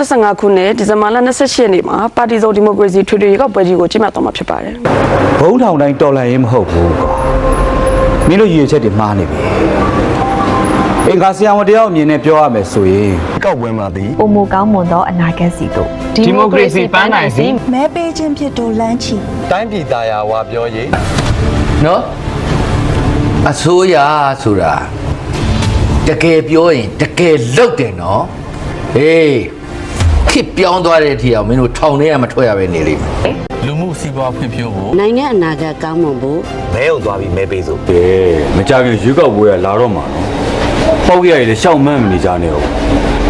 2025ခုနှစ်ဒီဇင်ဘာလ28ရက်နေ့မှာပါတီစုံဒီမိုကရေစီထွေထွေရွေးကောက်ပွဲကြီးကိုကျင်းပသွားမှာဖြစ်ပါတယ်ဘုံထောင်တိုင်းတော်လှန်ရေးမဟုတ်ဘူးကွာမင်းတို့ရည်ရွယ်ချက်တွေမှားနေပြီအင်္ဂါဆရာဝန်တယောက်အမြင်နဲ့ပြောရမယ်ဆိုရင်ကောက်ပွဲမှာသည်ပုံမကောင်းမွန်သောအနာဂတ်စီတို့ဒီမိုကရေစီပန်းနိုင်စီမဲပေးခြင်းဖြစ်တို့လမ်းချီတိုင်းပြည်သားယာဝါပြောရေးနော်အစိုးရဆိုတာတကယ်ပြောရင်တကယ်လုပ်တယ်နော်ဟေး ခစ်ပြောင်းသွားတဲ့အထီအောင်မင်းတို့ထောင်ထဲကမထွက်ရပဲနေလိမ့်မယ်လူမှုစီးပွားဖွံ့ဖြိုးဖို့နိုင်ငံအနာဂတ်ကောင်းမွန်ဖို့မဲုံသွားပြီးမဲပေးစို့ကဲမကြခင်ရွေးကောက်ပွဲကလာတော့မှာနော်ပေါက်ရည်လည်းရှောက်မှန်းမနေကြနဲ့ဟုတ်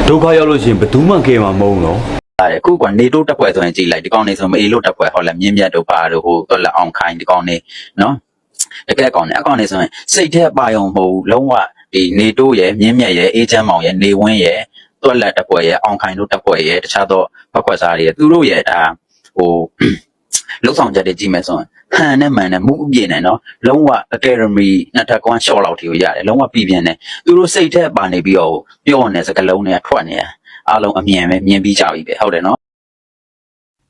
ဒုက္ခရောက်လို့ရှိရင်ဘယ်သူမှကဲမှာမဟုတ်နော်တယ်အခုကနေတိုးတက်ပွဲဆိုရင်ကြည်လိုက်ဒီကောင်နေဆိုမအေးလို့တက်ပွဲဟောလဲမြင်းမြတ်တို့ပါတို့ဟိုတော့လက်အောင်ခိုင်းဒီကောင်နေနော်တကယ်ကောင်နေအကောင်နေဆိုရင်စိတ်ထဲပါယုံမဟုတ်ဘူးလုံးဝဒီနေတိုးရဲ့မြင်းမြတ်ရဲ့အေးချမ်းမောင်ရဲ့နေဝင်းရဲ့ တော့လက်တက်ပွဲရဲ့အောင်ခိုင်းတို့တက်ပွဲရဲ့တခြားသောဖက်ခွက်စားတွေရဲ့သူတို့ရဲ့ဒါဟိုလုံဆောင်ချက်တွေကြည့်မယ်ဆိုရင်ဟန်နဲ့မှန်နဲ့မူအပြည့်နဲ့နော်လုံးဝအကယ်ဒမီနှစ်ထပ်ကွမ်းရှော့လောက်ထိကိုရတယ်လုံးဝပြည်ပြင်းတယ်သူတို့စိတ်ထဲပါနေပြီးတော့ပြောနေစကလုံးတွေကထွက်နေတယ်အားလုံးအမြင်ပဲမြင်ပြီးကြပြီပဲဟုတ်တယ်နော်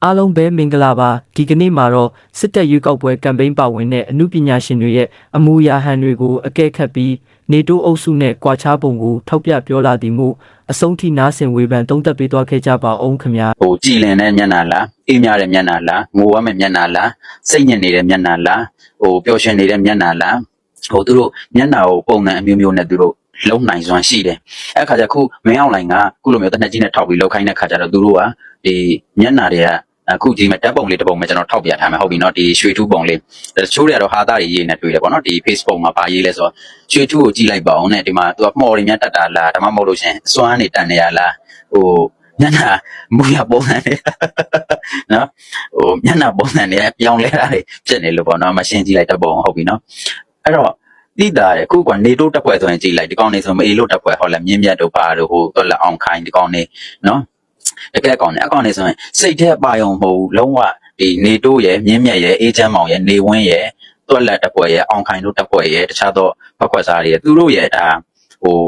အားလုံးပဲမင်္ဂလာပါဒီကနေ့မှာတော့စစ်တပ်ရွေးကောက်ပွဲကမ်ပိန်းပါဝင်တဲ့အမှုပညာရှင်တွေရဲ့အမူအရာဟန်တွေကိုအကဲခတ်ပြီး နေတိုးအုပ်စုနဲ့ကွာခြားပုံကိုထောက်ပြပြောလာသည်မို့အဆုံးထိနားဆင်ဝေဖန်သုံးသပ်ပေးသွားခဲ့ကြပါအောင်ခင်ဗျာဟိုကြည်လင်တဲ့မျက်နှာလားအေးမြတဲ့မျက်နှာလားငိုရမယ့်မျက်နှာလားစိတ်ညစ်နေတဲ့မျက်နှာလားဟိုပျော်ရွှင်နေတဲ့မျက်နှာလားဟိုသူတို့မျက်နှာကိုပုံစံအမျိုးမျိုးနဲ့သူတို့လုံးနိုင်စွမ်းရှိတယ်အဲ့ခါကျခုမင်းအောင်လိုင်ကခုလိုမျိုးတနက်ကြီးနဲ့ထောက်ပြီးလောက်ခိုင်းတဲ့ခါကျတော့သူတို့ကဒီမျက်နှာတွေက အခုဒီမဲ့တက်ပုံလေးတစ်ပုံပဲကျွန်တော်ထောက်ပြထားမယ်ဟုတ်ပြီနော်ဒီရွှေထူးပုံလေးတချို့တွေကတော့ဟာသားတွေရေးနေတွေ့တယ်ပေါ့နော်ဒီ Facebook မှာဗာရေးလဲဆိုတော့ရွှေထူးကိုကြည့်လိုက်ပါအောင်နဲ့ဒီမှာသူကမှော်တွေများတက်တာလားဒါမှမဟုတ်လို့ရှရင်အစွမ်းနေတက်နေရလားဟိုမျက်နှာမူရပုံစံတွေနော်ဟိုမျက်နှာပုံစံတွေပြောင်းလဲတာတွေဖြစ်နေလို့ပေါ့နော်မရှင်းကြည့်လိုက်တဲ့ပုံဟုတ်ပြီနော်အဲ့တော့တိတာရခုကနေတိုးတက်ပွဲဆိုရင်ကြည့်လိုက်ဒီကောင်နေဆိုမအေးလို့တက်ပွဲဟောလဲမြင်းမြတ်တို့ပါတို့ဟိုတော့လက်အောင်ခိုင်းဒီကောင်နေနော် တကယ်ကောင်နေအကောင်နေဆိုရင်စိတ်ထဲပါယုံမဟုတ်ဘူးလုံးဝဒီနေတိုးရဲ့မြင်းမြတ်ရဲ့အေးချမ်းမောင်ရဲ့နေဝင်းရဲ့တော့လက်တက်ပွဲရဲ့အောင်ခိုင်းတို့တက်ပွဲရဲ့တခြားသောဖက်ခွက်စားတွေရဲ့သူတို့ရဲ့ဒါဟို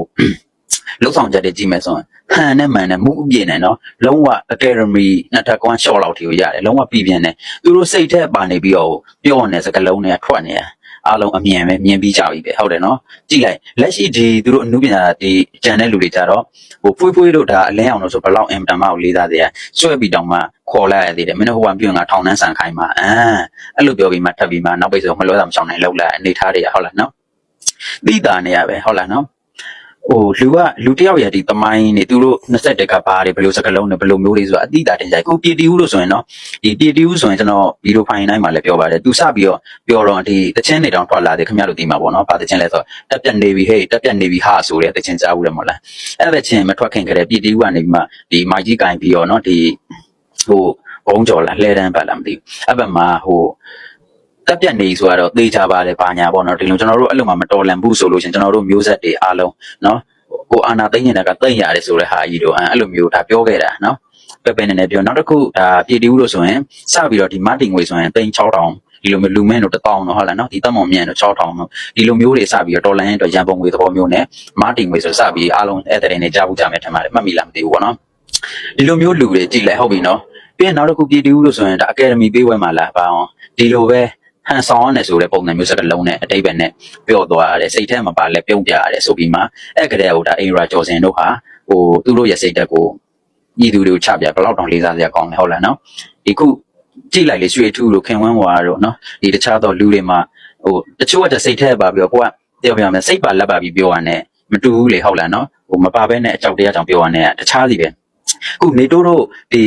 လုံဆောင်ချက်တွေကြည့်မယ်ဆိုရင်ဟန်နဲ့မှန်နဲ့မူအပြည့်နဲ့နော်လုံးဝအကယ်ဒမီနှစ်ထပ်ကွမ်းရှော့လောက်ထိကိုရတယ်လုံးဝပြည်ပြင်းတယ်သူတို့စိတ်ထဲပါနေပြီးတော့ပြောနေစကလုံးတွေကထွက်နေတယ် အားလုံးအမြင်ပဲမြင်ပြီးကြပြီပဲဟုတ်တယ်နော်ကြည့်လိုက်လက်ရှိဒီသူတို့အမှုပညာဒီဂျန်တဲ့လူတွေကြတော့ဟိုဖွေးဖွေးတို့ဒါအလင်းအောင်လို့ဆိုဘယ်လောက်အင်တန်မကိုလေးစားသေးရဆွဲပြီးတောင်မှခေါ်လိုက်ရသေးတယ်မင်းတို့ဟိုကပြုငါထောင်နှန်းဆန်ခိုင်းမှာအမ်အဲ့လိုပြောပြီးမှထပ်ပြီးမှနောက်ပိတ်ဆိုမလွဲတာမချောင်းနိုင်လောက်လာအနေထားတွေကဟုတ်လားနော်တိတာနေရပဲဟုတ်လားနော် ဟိုလူကလူတစ်ယောက်ရဲ့ဒီသမိုင်းနေသူတို့21ကဘာတွေဘယ်လိုစကလုံးတွေဘယ်လိုမျိုးတွေဆိုတာအတိအတာတင်ကြိုက်ကိုပြည်တီဦးလို့ဆိုရင်တော့ဒီပြည်တီဦးဆိုရင်ကျွန်တော်ဗီဒီယိုဖိုင်တိုင်းမှာလည်းပြောပါတယ်သူစပြီးတော့ပြောတော့ဒီတချင်းနေတောင်ထွက်လာတယ်ခင်ဗျားတို့ဒီမှာပေါ့နော်ဗာတချင်းလဲဆိုတက်ပြက်နေပြီဟေးတက်ပြက်နေပြီဟာဆိုတဲ့တချင်းကြားဘူးတယ်မဟုတ်လားအဲ့ဒါချင်းမထွက်ခင်ကလေးပြည်တီဦးကနေပြီးမှဒီမိုက်ကြီးကင်ပြီးတော့နော်ဒီဟိုဘုံကြော်လာလှဲတန်းပါလားမသိဘူးအဲ့ဘက်မှာဟို တက်ပြတ်နေဆိုတော့သေချာပါတယ်ဘာညာပေါ့နော်ဒီလိုကျွန်တော်တို့အဲ့လိုမှမတော်လန်ဘူးဆိုလို့ရှရင်ကျွန်တော်တို့မျိုးဆက်တွေအားလုံးနော်ကိုအာနာသိမ့်နေတာကသိမ့်ရတယ်ဆိုတဲ့ဟာကြီးတို့အဲ့လိုမျိုးဒါပြောခဲ့တာနော်ပဲပဲနေနေပြောနောက်တစ်ခုဒါပြည်တီဦးလို့ဆိုရင်စပြီးတော့ဒီမတ်တင်ငွေဆိုရင်သိန်း6000ဒီလိုမျိုးလူမင်းတို့1000တော့ဟုတ်လားနော်ဒီတက်မောင်မြန်တို့6000တော့ဒီလိုမျိုးတွေစပြီးတော့တော်လန်ရဲ့အတွက်ရန်ပုံငွေသဘောမျိုးနဲ့မတ်တင်ငွေဆိုစပြီးအားလုံးအဲ့တဲ့နေကြားဘူးကြမယ်ထင်ပါတယ်မှတ်မိလားမသိဘူးပေါ့နော်ဒီလိုမျိုးလူတွေကြည့်လိုက်ဟုတ်ပြီနော်ပြီးရင်နောက်တစ်ခုပြည်တီဦးလို့ဆိုရင်ဒါအကယ်ဒမီပေးဝဲမှာလားဘာအောင်ဒီလိုပဲ ဟန်ဆောင်ရတယ်ဆိုတဲ့ပုံစံမျိုးစကားလုံးနဲ့အတိတ်ပဲနဲ့ပြောသွားရတယ်စိတ်ထဲမှာပါလဲပြုံးပြရတယ်ဆိုပြီးမှအဲ့ကလေးကဟိုဒါအိမ်ရာကျော်စင်တို့ဟာဟိုသူတို့ရဲ့စိတ်တက်ကိုညီသူတွေကိုချပြဘယ်လောက်တောင်လေးစားစရာကောင်းလဲဟုတ်လားနော်ဒီခုကြည့်လိုက်လေရွှေထူးတို့ခင်ဝန်းဝါတို့နော်ဒီတခြားသောလူတွေမှာဟိုတချို့ကစိတ်ထဲပါပြီးတော့ကိုကပြောပြမယ်စိတ်ပါလက်ပါပြီးပြောရတဲ့မတူဘူးလေဟုတ်လားနော်ဟိုမပါဘဲနဲ့အကြောက်တရားကြောင့်ပြောရတဲ့တခြားစီပဲခုနေတိုးတို့ဒီ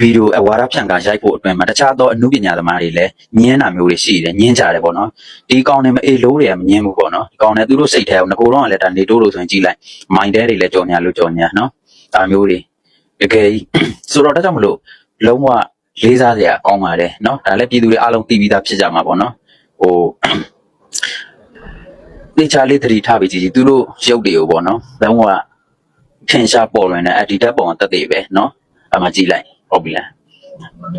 ဗီဒီယိုအဝါဒဖြန့်ကရိုက်ဖို့အတွင်းမှာတခြားသောအမှုပညာသမားတွေလည်းညင်းတာမျိုးတွေရှိတယ်ညင်းကြတယ်ပေါ့နော်ဒီကောင်နဲ့မအေလို့တွေကမညင်းဘူးပေါ့နော်ဒီကောင်နဲ့သူတို့စိတ်ထဲအောင်ငကိုတော့ကလည်းဒါနေတိုးလို့ဆိုရင်ကြည်လိုက်မိုင်းတဲတွေလည်းကြော်ညာလို့ကြော်ညာနော်ဒါမျိုးတွေတကယ်ကြီးဆိုတော့ဒါကြောင့်မလို့လုံးဝလေးစားစရာကောင်းပါတယ်နော်ဒါလည်းပြည်သူတွေအားလုံးသိပြီးသားဖြစ်ကြမှာပေါ့နော်ဟိုတေချာလေးသတိထားပြီးကြည့်ကြည့်သူတို့ရုပ်တွေကိုပေါ့နော်လုံးဝထင်ရှားပေါ်လွင်တဲ့အဒီတက်ပုံအသက်တွေပဲနော်အမှကြည့်လိုက် ဟုတ်ပြီလား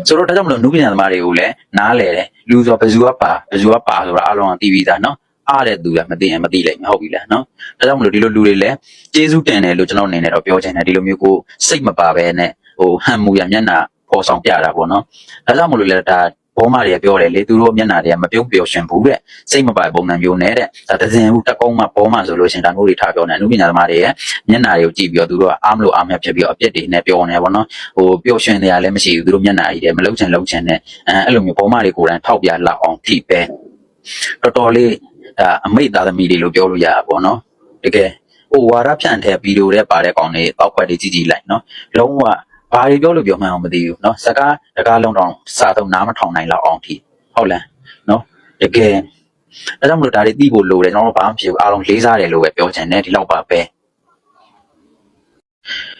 ဆိုတော့ဒါကြောင့်မလို့နုပညာသမားတွေကိုလည်းနားလဲတယ်လူဆိုဘယ်သူကပါဘယ်သူကပါဆိုတာအားလုံးကသိပြီးသားနော်အားတဲ့သူကမသိရင်မသိလိုက်ဘူးဟုတ်ပြီလားနော်ဒါကြောင့်မလို့ဒီလိုလူတွေလည်းကျေးဇူးတင်တယ်လို့ကျွန်တော်အနေနဲ့တော့ပြောချင်တယ်ဒီလိုမျိုးကိုစိတ်မပါဘဲနဲ့ဟိုဟန်မူရမျက်နှာပေါ်ဆောင်ပြတာပေါ့နော်ဒါကြောင့်မလို့လဲဒါ ဘောမတွေကပြောတယ်လေသူတို့မျက်နှာတွေကမပြုံးပျော်ရွှင်ဘူးတဲ့စိတ်မပိုင်ပုံစံမျိုးနဲ့တဲ့ဒါတစင်ဘူးတက်ကုန်းမှဘောမဆိုလို့ရှရင်ဒါမျိုးတွေထားပြောနေအမှုပညာသမားတွေရဲ့မျက်နှာတွေကိုကြည့်ပြီးတော့သူတို့ကအားမလို့အားမရဖြစ်ပြီးတော့အပြစ်တွေနဲ့ပြောနေပေါ့နော်ဟိုပျော်ရွှင်နေရလည်းမရှိဘူးသူတို့မျက်နှာကြီးတွေမလုံးချင်လုံးချင်နဲ့အဲအဲ့လိုမျိုးဘောမတွေကိုယ်တိုင်ထောက်ပြလောက်အောင်ထိပဲတော်တော်လေးဒါအမိတ်သားသမီးတွေလို့ပြောလို့ရတာပေါ့နော်တကယ်ဟိုဝါရဖြန့်တဲ့ဗီဒီယိုတွေပါတဲ့ကောင်တွေအောက်ခွက်တွေကြည့်ကြည့်လိုက်နော်လုံးဝ ဘာတွေပြောလို့ပြောမှန်းအောင်မသိဘူးเนาะစကားတကားလုံးတော့စာသုံးနားမထောင်နိုင်လောက်အောင်ထိဟုတ်လားเนาะတကယ်အဲကြောင့်မလို့ဒါတွေသိဖို့လိုတယ်ကျွန်တော်တို့ဘာမှမဖြစ်ဘူးအားလုံးလေးစားတယ်လို့ပဲပြောချင်တယ်ဒီလောက်ပါပဲ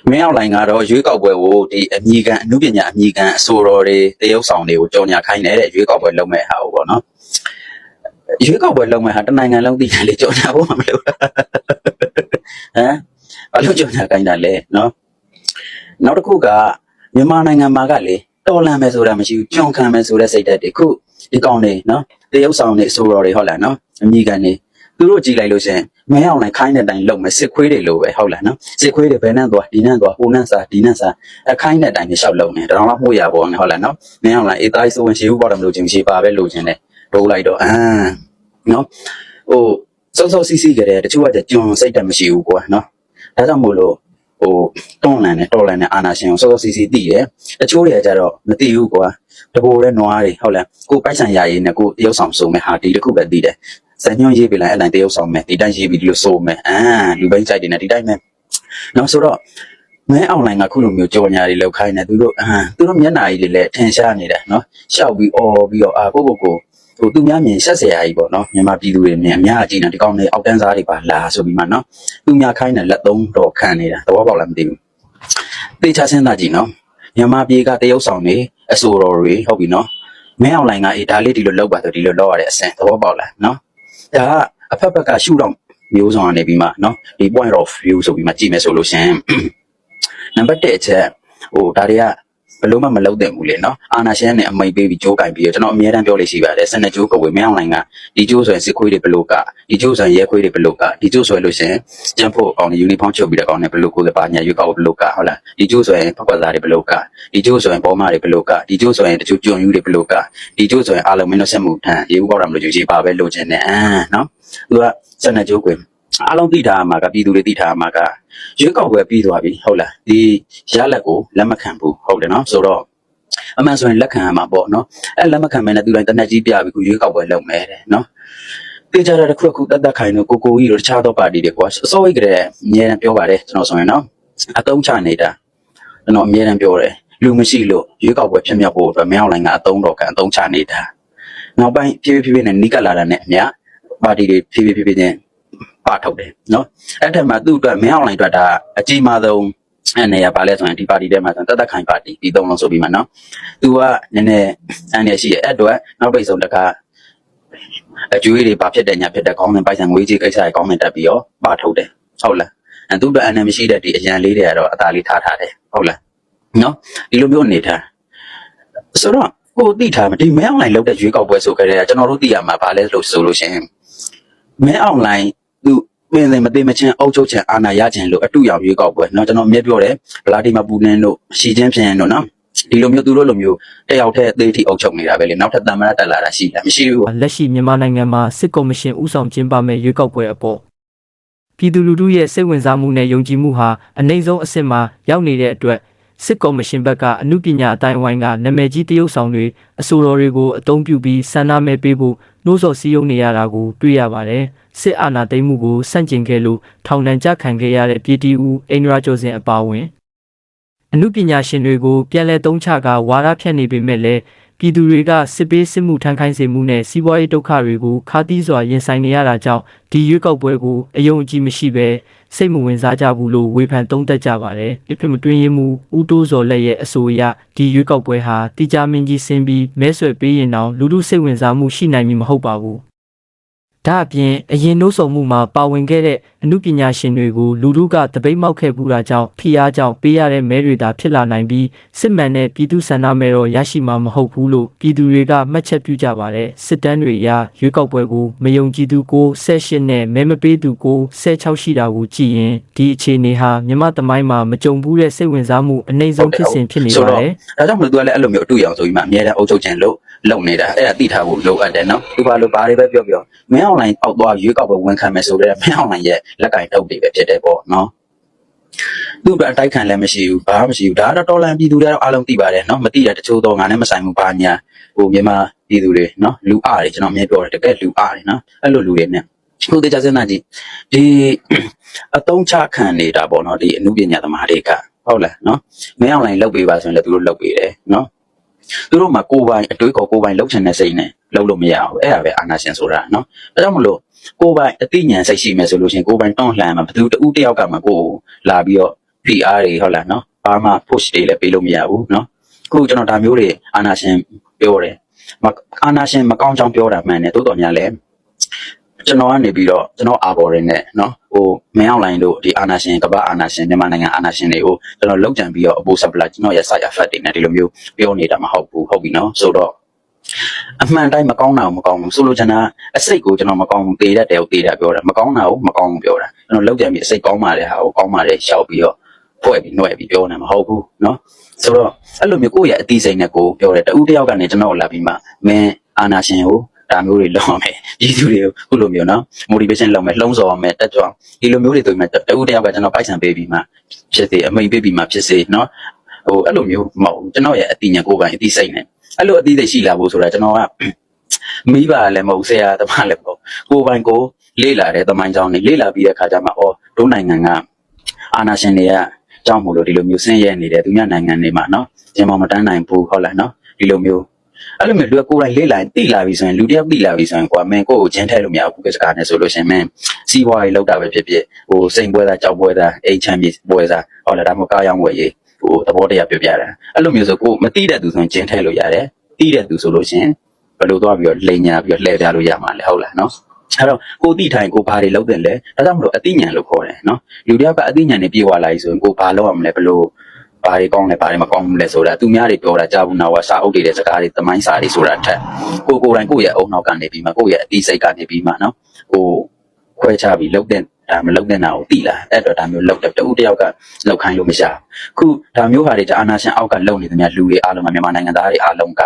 မင်းအောင်လိုင်းကတော့ရွေးကောက်ပွဲကိုဒီအမိကန်အမှုပညာအမိကန်အဆိုတော်တွေတရုပ်ဆောင်တွေကိုကြော်ညာခိုင်းနေတဲ့ရွေးကောက်ပွဲလုပ်မဲ့ဟာကိုပေါ့နော်ရွေးကောက်ပွဲလုပ်မဲ့ဟာတနိုင်ငံလုံးသိတယ်လေကြော်ညာဖို့မမလို့ဟမ်ဘာလို့ကြော်ညာခိုင်းတာလဲနော် နောက်တစ်ခုကမြန်မာနိုင်ငံမှာကလေတော်လန်မယ်ဆိုတာမရှိဘူးကြုံခံမယ်ဆိုတဲ့စိတ်ဓာတ်တွေခုဒီကောင်တွေနော်တရုပ်ဆောင်တွေဆိုတော်တွေဟုတ်လားနော်အမိကန်တွေသူတို့ကြည်လိုက်လို့ရှရင်မင်းအောင်လိုက်ခိုင်းတဲ့အတိုင်းလုပ်မယ်စစ်ခွေးတွေလိုပဲဟုတ်လားနော်စစ်ခွေးတွေဘယ်နဲ့သွားဒီနဲ့သွားဟိုနဲ့စားဒီနဲ့စားအခိုင်းတဲ့အတိုင်းတွေရှောက်လုံးနေတတော်တော့မှုရပေါ်နေဟုတ်လားနော်မင်းအောင်လိုက်အေးသားဆိုဝင်ရှိဘူးပေါ့တယ်မလို့ချင်းရှိပါပဲလို့ချင်းတယ်ဒိုးလိုက်တော့အာနော်ဟိုစောစောစီးစီးကြတယ်တချို့ကကြုံစိတ်တမရှိဘူးကွာနော်ဒါကြောင့်မို့လို့ ဟိုတွန်းလန်နဲ့တော်လန်နဲ့အာနာရှင်ကိုစောစောစီစီတည်တယ်တချို့တွေကကြတော့မတည်ဘူးကွာတပိုတဲ့နွားတွေဟုတ်လားကိုပိုက်ဆံရရည်နဲ့ကိုတရုပ်ဆောင်စုံမဲ့ဟာဒီတစ်ခုပဲတည်တယ်ဇညွန်ရေးပြလိုက်အဲ့တိုင်းတရုပ်ဆောင်မဲ့ဒီတိုင်းရေးပြီးဒီလိုစုံမဲ့အာလူပိုင်းကြိုက်တယ်နဲ့ဒီတိုင်းမဲ့နောက်ဆိုတော့မဲအွန်လိုင်းကခုလိုမျိုးကြော်ညာတွေလောက်ခိုင်းနေသူတို့အာသူတို့မျက်နှာကြီးတွေလည်းထင်ရှားနေတယ်နော်ရှောက်ပြီးအော်ပြီးတော့အာကိုကိုကို ဟိုသူများမြင်ရှက်စရာကြီးပေါ့နော်မြန်မာပြည်သူတွေမြင်အများကြီးနော်ဒီကောင်တွေအောက်တန်းစားတွေပါလာဆိုပြီးမှနော်သူများခိုင်းတဲ့လက်သုံးတော်ခံနေတာသဘောပေါက်လားမသိဘူးသေချာစဉ်းစားကြည့်နော်မြန်မာပြည်ကတရုတ်ဆောင်တွေအစိုးရတွေဟုတ်ပြီနော်မင်းအောင်လိုင်ကအေးဒါလေးဒီလိုလောက်ပါဆိုဒီလိုလောက်ရတဲ့အဆင်သဘောပေါက်လားနော်ဒါကအဖက်ဖက်ကရှုတော့မျိုးဆောင်နေပြီးမှနော်ဒီ point of view ဆိုပြီးမှကြည့်မယ်ဆိုလို့ရှင်နံပါတ်1အချက်ဟိုဒါတွေက ဘယ်လို့မှမလုပ်သင့်ဘူးလေနော်အာနာရှင်နဲ့အမိတ်ပေးပြီးကြိုးကင်ပြီးတော့ကျွန်တော်အများတန်းပြောလို့ရှိပါတယ်စနစ်ကြိုးကဝေမင်းအွန်လိုင်းကဒီကြိုးဆိုရင်စစ်ခွေးတွေဘယ်လို့ကဒီကြိုးဆိုရင်ရဲခွေးတွေဘယ်လို့ကဒီကြိုးဆိုရင်လို့ရှရင်ကျန်းဖို့အောင်ယူနီဖောင်းချုပ်ပြီးတော့အောင်နေဘယ်လို့ကိုယ်ကပါညာယူကောက်ဘယ်လို့ကဟုတ်လားဒီကြိုးဆိုရင်ဖက်ကွက်သားတွေဘယ်လို့ကဒီကြိုးဆိုရင်ပေါ်မတွေဘယ်လို့ကဒီကြိုးဆိုရင်တချို့ကြုံယူတွေဘယ်လို့ကဒီကြိုးဆိုရင်အားလုံးမင်းတို့ဆက်မှုထမ်းရေဘူးကောက်တာမလို့ယူချေပါပဲလို့ခြင်းနဲ့အာနော်သူကစနစ်ကြိုးကွယ် အားလုံးသိထားမှာကပြည်သူတွေသိထားမှာကရွေးကောက်ပွဲပြီးသွားပြီဟုတ်လားဒီရလက်ကိုလက်မခံဘူးဟုတ်တယ်နော်ဆိုတော့အမှန်ဆိုရင်လက်ခံရမှာပေါ့နော်အဲလက်မခံမဲနဲ့သူတိုင်းတနက်ကြီးပြပြီးခုရွေးကောက်ပွဲလုပ်မယ်တဲ့နော်တေချာတဲ့တစ်ခုခုတတ်တတ်ခိုင်တို့ကိုကိုကြီးတို့တခြားသောပါတီတွေကွာအစောဝိတ်ကလေးအများနဲ့ပြောပါတယ်ကျွန်တော်ဆိုရင်နော်အတုံးချနေတာကျွန်တော်အများနဲ့ပြောတယ်လူမရှိလို့ရွေးကောက်ပွဲဖြစ်မြောက်ဖို့အတွက်မင်းအောင်လိုင်းကအတုံးတော်ကအတုံးချနေတာနောက်ပိုင်းဖြည်းဖြည်းဖြည်းနဲ့နီးကပ်လာတာနဲ့အများပါတီတွေဖြည်းဖြည်းဖြည်းဖြည်းချင်း ပါထုတ်တယ်နော်အဲ့ထက်မှသူ့အတွက်မင်းအောင်လိုင်းအတွက်ဒါအကြီးမားဆုံးအဲ့နေရပါလဲဆိုရင်ဒီပါတီထဲမှာဆိုရင်တတ်တတ်ခိုင်ပါတီဒီသုံးလုံးဆိုပြီးမှနော်သူကနည်းနည်းအန်ရရှိရဲ့အဲ့အတွက်နောက်ပိတ်ဆုံးတစ်ခါအကျွေးတွေပါဖြစ်တဲ့ညာဖြစ်တဲ့ကောင်းတဲ့ပိုက်ဆံငွေကြီးကိစ္စတွေကောင်းတဲ့တက်ပြီးတော့ပါထုတ်တယ်ဟုတ်လားအဲ့သူ့အတွက်အန်ရမရှိတဲ့ဒီအရန်လေးတွေကတော့အသာလေးထားထားတယ်ဟုတ်လားနော်ဒီလိုမျိုးနေထားဆိုတော့ကိုသိထားမှာဒီမဲအွန်လိုင်းလောက်တဲ့ရွေးကောက်ပွဲဆိုကြတဲ့ကျွန်တော်တို့သိရမှာဗာလဲလို့ဆိုလို့ရှိရင်မဲအွန်လိုင်းသူ ပင်စင်မသိမချင်းအုပ်ချုပ်ခြင်းအာဏာရခြင်းလို့အတူရောက်ရွေးကောက်ပွဲเนาะကျွန်တော်မြဲပြောတယ်ဗလာဒီမာပူတင်တို့ရှီချင်းဖြင်းတို့เนาะဒီလိုမျိုးသူတို့လိုမျိုးတယောက်တည်းအသေးထိအုပ်ချုပ်နေတာပဲလေနောက်ထပ်တမန်တက်လာတာရှိလားမရှိဘူး လက်ရှိမြန်မာနိုင်ငံမှာစစ်ကော်မရှင်ဦးဆောင်ကျင်းပမဲ့ရွေးကောက်ပွဲအပေါ်ပြည်သူလူထုရဲ့စိတ်ဝင်စားမှုနဲ့ယုံကြည်မှုဟာအနှိမ့်ဆုံးအဆင့်မှာရောက်နေတဲ့အတွက်စစ်ကော်မရှင်ဘက်ကအမှုပညာအတိုင်းအဝိုင်းကနာမည်ကြီးတရုပ်ဆောင်တွေအဆိုတော်တွေကိုအသုံးပြုပြီးဆန္ဒမဲပေးဖို့နှိုးဆော်စည်းရုံးနေရတာကိုတွေ့ရပါတယ် စစ်အာဏာသိမ်းမှုကိုစန့်ကျင်ခဲ့လို့ထောင်ဒဏ်ကြခံခဲ့ရတဲ့ပြည်တီဦးအိန္ဒြာကျော်စင်အပါအဝင်အမှုပညာရှင်တွေကိုပြန်လည်သုံးချကဝါဒဖြန့်နေပေမဲ့လည်းပြည်သူတွေကစစ်ပေးစစ်မှုထမ်းခိုင်းစေမှုနဲ့စီးပွားရေးဒုက္ခတွေကိုခါးသီးစွာရင်ဆိုင်နေရတာကြောင့်ဒီရွေးကောက်ပွဲကိုအယုံအကြည်မရှိဘဲစိတ်မဝင်စားကြဘူးလို့ဝေဖန်သုံးသပ်ကြပါတယ်။ဒီပြမတွင်းရင်မူဦးတိုးစော်လက်ရဲ့အဆိုအရဒီရွေးကောက်ပွဲဟာတိကျမင်းကြီးစင်းပြီးမဲဆွယ်ပေးရင်တောင်လူလူစိတ်ဝင်စားမှုရှိနိုင်မည်မဟုတ်ပါဘူး။ ဒါအပြင်အရင်နှိုးဆော်မှုမှာပါဝင်ခဲ့တဲ့အမှုပညာရှင်တွေကိုလူလူကတပိတ်မောက်ခဲ့ပူတာကြောင့်ဖိအားကြောင့်ပေးရတဲ့မဲတွေသာဖြစ်လာနိုင်ပြီးစစ်မှန်တဲ့ပြည်သူဆန္ဒမဲတော့ရရှိမှာမဟုတ်ဘူးလို့ပြည်သူတွေကမှတ်ချက်ပြုကြပါတယ်စစ်တမ်းတွေအရရွေးကောက်ပွဲကိုမယုံကြည်သူကို18နဲ့မဲမပေးသူကို16ရှိတာကိုကြည့်ရင်ဒီအခြေအနေဟာမြန်မာသမိုင်းမှာမကြုံဘူးတဲ့စိတ်ဝင်စားမှုအနှိမ့်ဆုံးဖြစ်စဉ်ဖြစ်နေပါတယ်ဒါကြောင့်မလို့သူကလည်းအဲ့လိုမျိုးအတူရောင်ဆိုပြီးမှအများတဲ့အုပ်ချုပ်ခြင်းလို့လုံနေတာအဲ့ဒါသိထားဖို့လိုအပ်တယ်နော်သူဘာလို့ဘာတွေပဲပြောပြောမင်းအွန်လိုင်းအောက်သွားရွေးကောက်ပွဲဝန်ခံမယ်ဆိုတော့မင်းအွန်လိုင်းရဲ့လက်ကင်တုပ်တွေပဲဖြစ်တယ်ပေါ့နော်သူ့အတွက်အတိုက်ခံလည်းမရှိဘူးဘာမှမရှိဘူးဒါကတော့တော်လန်ပြည်သူတွေကတော့အားလုံးသိပါတယ်နော်မသိတဲ့တချို့တော့ငါနဲ့မဆိုင်ဘူးဘာညာဟိုမြန်မာပြည်သူတွေနော်လူအားတွေကျွန်တော်အမြဲပြောတယ်တကယ်လူအားတွေနော်အဲ့လိုလူတွေနဲ့ခုတေချာစင်နာကြည့်ဒီအတုံးချခံနေတာပေါ့နော်ဒီအမှုပညာသမားတွေကဟုတ်လားနော်မင်းအွန်လိုင်းလောက်ပေးပါဆိုရင်လည်းသူတို့လောက်ပေးတယ်နော် သူတို့မှာကိုယ်ပိုင်အတွေးခေါ်ကိုယ်ပိုင်လှုပ်ချင်တဲ့စိတ်နဲ့လှုပ်လို့မရဘူးအဲ့ဒါပဲအာနာရှင်ဆိုတာနော်ဒါကြောင့်မလို့ကိုယ်ပိုင်အသိဉာဏ်စိတ်ရှိမယ်ဆိုလို့ရှိရင်ကိုယ်ပိုင်တွန့်လှန်မှာဘယ်သူတူတယောက်ကမှကိုယ်ကိုလာပြီးတော့ PR တွေဟုတ်လားနော်ဘာမှ push တွေလည်းပေးလို့မရဘူးနော်ခုကျွန်တော်ဒါမျိုးတွေအာနာရှင်ပြောတယ်မအာနာရှင်မကောင်းကြောင်ပြောတာမှန်တယ်တိုးတော်များလဲ ကျွန်တော်ကနေပြီးတော့ကျွန်တော်အာဘော်တွေနဲ့နော်ဟိုမင်းအောင်လိုင်းတို့ဒီအာနာရှင်ကမ္ဘာအာနာရှင်မြန်မာနိုင်ငံအာနာရှင်တွေကိုကျွန်တော်လောက်ကြံပြီးတော့အပိုးဆပ်ပလာကျွန်တော်ရဲ့စာရဖတ်တွေနဲ့ဒီလိုမျိုးပြောနေတာမဟုတ်ဘူးဟုတ်ပြီနော်ဆိုတော့အမှန်တိုင်းမကောင်းတာကိုမကောင်းဘူးဆိုလိုချင်တာအစိတ်ကိုကျွန်တော်မကောင်းဘူးတေးတတ်တယ်ကိုတေးတာပြောတာမကောင်းတာကိုမကောင်းဘူးပြောတာကျွန်တော်လောက်ကြံပြီးအစိတ်ကောင်းပါတဲ့ဟာကိုကောင်းပါတယ်ရှောက်ပြီးတော့ဖွဲ့ပြီးနှွဲပြီးပြောနေမှာမဟုတ်ဘူးနော်ဆိုတော့အဲ့လိုမျိုးကိုယ့်ရဲ့အသိစိတ်နဲ့ကိုပြောတယ်တူတယောက်ကနေကျွန်တော်လာပြီးမှမင်းအာနာရှင်ကို ဒါမျိုးတွေလုပ်မယ်ပြည်သူတွေကိုခုလိုမျိုးနော် motivation လုပ်မယ်လှုံ့ဆော်ရမယ်တက်ကြွဒီလိုမျိုးတွေဆိုရင်တူတယောက်ကကျွန်တော်ပိုက်ဆံပေးပြီးမှဖြစ်စေအမိန်ပေးပြီးမှဖြစ်စေနော်ဟိုအဲ့လိုမျိုးမဟုတ်ဘူးကျွန်တော်ရဲ့အသိဉာဏ်ကိုယ်ပိုင်အသိစိတ်နဲ့အဲ့လိုအသိစိတ်ရှိလာဖို့ဆိုတာကျွန်တော်ကမိဘလည်းမဟုတ်ဆရာသမားလည်းမဟုတ်ကိုယ်ပိုင်ကိုလေ့လာတဲ့သမိုင်းကြောင်းတွေလေ့လာပြီးတဲ့အခါကျမှအော်တို့နိုင်ငံကအာနာရှင်တွေကကြောင်းမို့လို့ဒီလိုမျိုးဆင်းရဲနေတယ်သူများနိုင်ငံတွေမှာနော်ကျင်မမတန်းနိုင်ဘူးဟုတ်လားနော်ဒီလိုမျိုး အဲ့လိုမျိုးလူကကိုယ်တိုင်လေ့လာရင်သိလာပြီဆိုရင်လူတစ်ယောက်သိလာပြီဆိုရင်ကွာမင်းကိုယ့်ကိုဂျင်းထဲလို့မရဘူးကစကားနဲ့ဆိုလို့ရှိရင်မင်းစီးပွားရေးလောက်တာပဲဖြစ်ဖြစ်ဟိုစိန်ပွဲသားကြောက်ပွဲသားအိမ်ချမ်းမြေပွဲသားဟုတ်လားဒါမှမဟုတ်ကားရောင်းဝယ်ရေးဟိုသဘောတရားပြောပြတာအဲ့လိုမျိုးဆိုကိုယ်မသိတဲ့သူဆိုရင်ဂျင်းထဲလို့ရတယ်သိတဲ့သူဆိုလို့ရှိရင်ဘယ်လိုသွားပြီးတော့လိန်ညာပြီးတော့လှည့်ပြလို့ရမှာလဲဟုတ်လားနော်အဲ့တော့ကိုတိထိုင်ကိုဘာတွေလုပ်တယ်လဲဒါကြောင့်မလို့အသိဉာဏ်လို့ခေါ်တယ်နော်လူတယောက်ကအသိဉာဏ်နဲ့ပြေဝလာပြီဆိုရင်ကိုဘာလုပ်ရမလဲဘယ်လို ဘာတွေကောင်းလဲဘာတွေမကောင်းဘူးလဲဆိုတာသူများတွေပြောတာကြားဘူးနာဝါစာအုပ်တွေတဲ့စကားတွေသမိုင်းစာတွေဆိုတာထက်ကိုကိုယ်တိုင်ကိုယ့်ရဲ့အုံနောက်ကနေပြီးမှကိုယ့်ရဲ့အသိစိတ်ကနေပြီးမှနော်ကိုခွဲခြားပြီးလုတ်တဲ့ဒါမလုတ်တဲ့နာကိုတိလာအဲ့တော့ဒါမျိုးလုတ်တဲ့တူတယောက်ကလောက်ခိုင်းလို့မရခုဒါမျိုးဟာတွေဒါအာနာရှင်အောက်ကလုံနေသမျှလူတွေအားလုံးကမြန်မာနိုင်ငံသားတွေအားလုံးက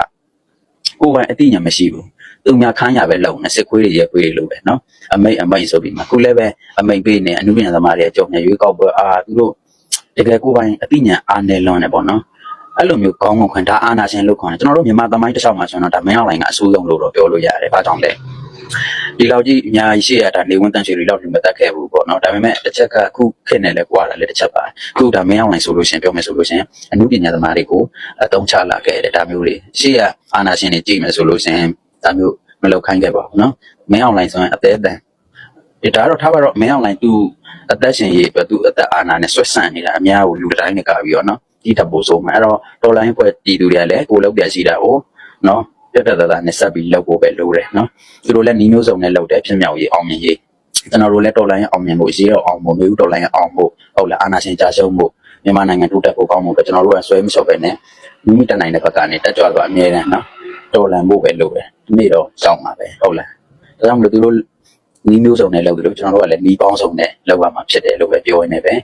ကိုယ်ပိုင်အသိဉာဏ်မရှိဘူးသူများခန်းရပဲလုံနေစစ်ခွေးတွေရဲခွေးတွေလိုပဲနော်အမိတ်အမိတ်ဆိုပြီးမှခုလည်းပဲအမိတ်ပေးနေအမှုပညာသမားတွေအကြောင်းများရွေးကောက်ပွဲအာသူတို့ တကယ်ကိုယ်ပိုင်အသိဉာဏ်အားနေလွန်နေပေါ့နော်အဲ့လိုမျိုးကောင်းကောင်းခွင့်ဒါအာနာရှင်လို့ခေါ်တယ်ကျွန်တော်တို့မြန်မာသမိုင်းတစ်လျှောက်မှာဆိုတော့ဒါမင်းအောင်လိုင်းကအဆိုးဆုံးလို့တော့ပြောလို့ရတယ်ဘာကြောင့်လဲဒီလောက်ကြီးအများကြီးရှိရတာနေဝန်တန်ရှည်တွေလောက်နေမတက်ခဲ့ဘူးပေါ့နော်ဒါပေမဲ့တစ်ချက်ကအခုခေတ်နဲ့လည်းကွာတာလည်းတစ်ချက်ပါအခုဒါမင်းအောင်လိုင်းဆိုလို့ရှရင်ပြောမယ်ဆိုလို့ရှရင်အနုပညာသမားတွေကိုအတုံးချလာခဲ့တယ်ဒါမျိုးတွေရှေ့ကအာနာရှင်တွေကြည့်မယ်ဆိုလို့ရှရင်ဒါမျိုးမလောက်ခိုင်းခဲ့ပါဘူးနော်မင်းအောင်လိုင်းဆိုရင်အသေးအတန် ဒီဒါတော့ထားပါတော့မင်းအောင်လိုင်းသူအသက်ရှင်ရေးအတွက်သူအသက်အာဏာနဲ့ဆွတ်ဆန့်နေတာအများကိုလူတိုင်းနဲ့ကပြီးတော့နော်ဒီတပ်ပို့ဆုံးမှာအဲ့တော့တော်လိုင်းပွဲတည်သူတွေကလည်းကိုလောက်ပြရှိတာကိုနော်ပြတ်ပြတ်သားသားနဲ့ဆက်ပြီးလောက်ဖို့ပဲလိုတယ်နော်သူတို့လည်းနီးမျိုးစုံနဲ့လောက်တယ်ဖြစ်မြောက်ရေးအောင်မြင်ရေးကျွန်တော်တို့လည်းတော်လိုင်းအောင်မြင်ဖို့ရေးတော့အောင်ဖို့မျိုးတော်လိုင်းအောင်ဖို့ဟုတ်လားအာဏာရှင်ကြာရှုံးဖို့မြန်မာနိုင်ငံတိုးတက်ဖို့ကောင်းဖို့ပဲကျွန်တော်တို့ကဆွဲမလျှော့ပဲနဲ့မိမိတနိုင်တဲ့ဘက်ကနေတက်ကြွသွားအမြဲတမ်းနော်တော်လန်ဖို့ပဲလိုတယ်ဒီနေ့တော့ကြောက်မှာပဲဟုတ်လားဒါကြောင့်မလို့သူတို့ နီးမျိုးစုံနဲ့လောက်တယ်လို့ကျွန်တော်တို့ကလည်းနီးပေါင်းစုံနဲ့လောက်ရမှာဖြစ်တယ်လို့ပဲပြောရင်းနဲ့ပဲ